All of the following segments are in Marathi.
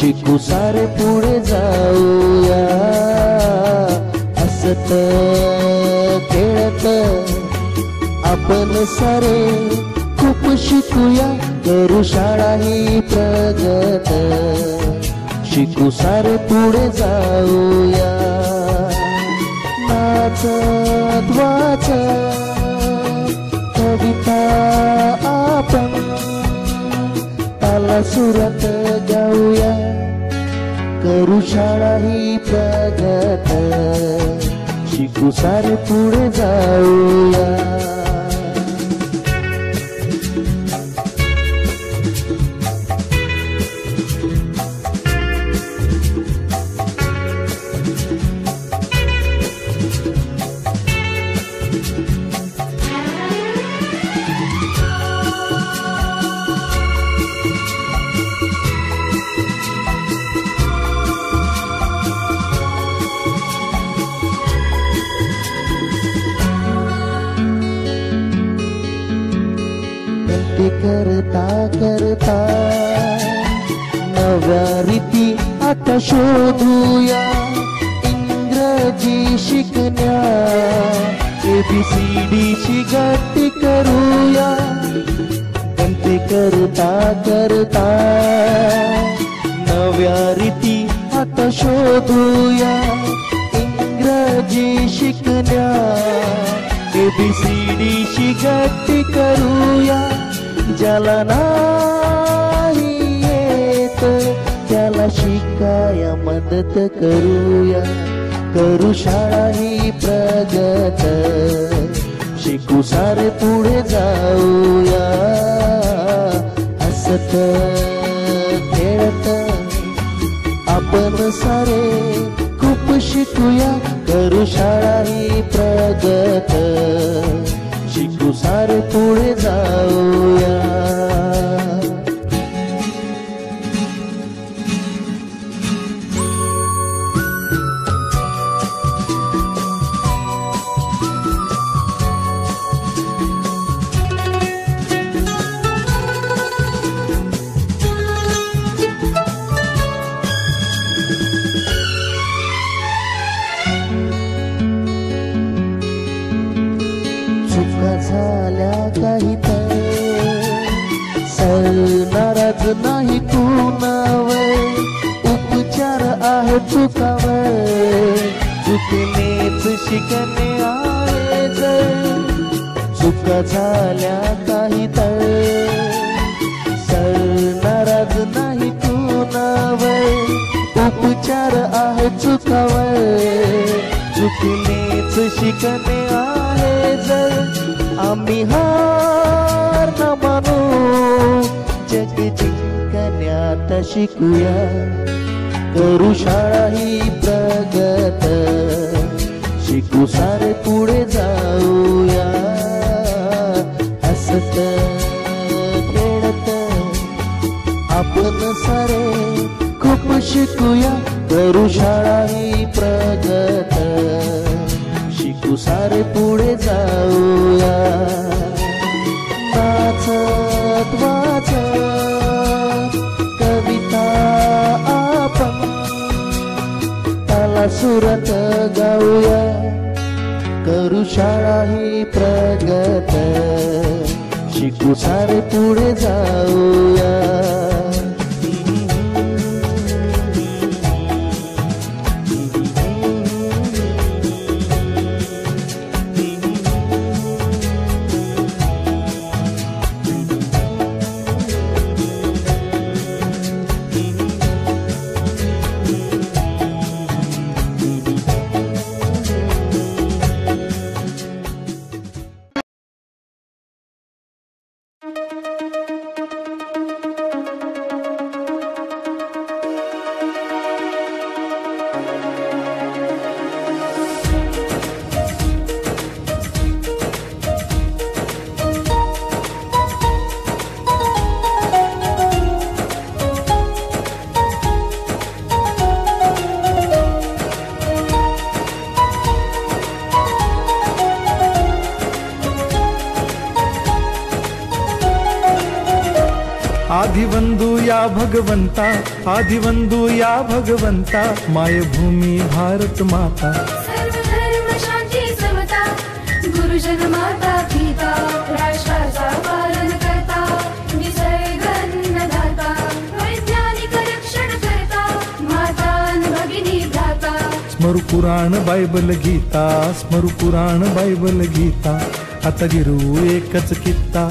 शिकू सारे पुढे जाऊया. असत खेळत आपण सारे खूप शिकूया. करू शाळा ही प्रगत. शिकू सारे पुढे जाऊया. नाचत वाचत कविता आपण सुरत जाऊया. करू शाळा ही प्रगत. शिकू सारे पुढे जाऊया. ते करता करता नव्या रीती आता शोधूया. इंग्रजी शिकण्या एबीसीडीची गट्टी करूया. ते करता करता नव्या रीती आता शोधूया. इंग्रजी शिकण्या एबीसीडीची गट्टी करूया. ज्याला नाही येत. त्याला शिकाया मदत करूया. करू शाळा ही प्रगत. शिकू सारे पुढे जाऊया. हसत खेळत. आपण सारे खूप शिकूया. करू शाळा ही प्रगत. शिकू सारे पुढे जाऊया. नाही तू कुणावर. उपचार आहे चुकावर. चुकणेच शिकणे आहे चुका झाल्या काही तर. नाराज नाही तू कुणावर. उपचार आहे चुकावर. चुकणेच शिकणे आहे जर. आम्ही हार न मानू. जग जिंकण्यात शिकूया. करू शाळा ही प्रगत. शिकू सारे पुढे जाऊया. हसत खेळत आपण सारे खूप शिकूया. करू शाळा ही प्रगत. शाळा ही प्रगत. शिकू सारे पुढे जाऊया. या भगवंता आदिवंदू या भगवंता मायभूमी भारत माता। सर्व धर्म शांती समता गुरुजन माता पिता राष्ट्राचा पालन करता निसर्ग अन्नदाता वैज्ञानिक रक्षण करता माता अन भगिनी भ्राता। स्मरु पुराण बायबल गीता स्मरु पुराण बायबल गीता आता गिरू एकच कित्ता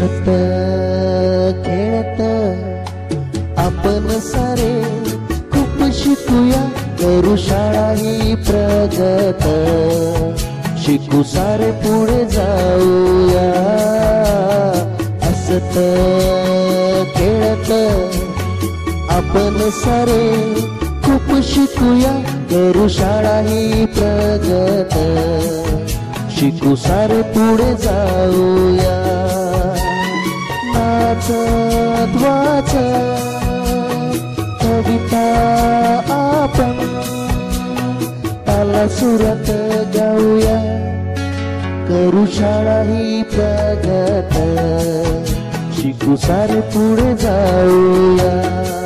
हसत खेळत आपण सारे खूप शिकूया. करू शाळा ही प्रगत. शिकू सारे पुढे जाऊया. हसत खेळत आपण सारे खूप शिकूया. करू शाळा ही प्रगत. शिकू सारे पुढे जाऊया. नाचत वाचत कविता आपण. ताला सुरत जाऊया. करू शाळा ही प्रगत. शिकू सारे पुढे जाऊया.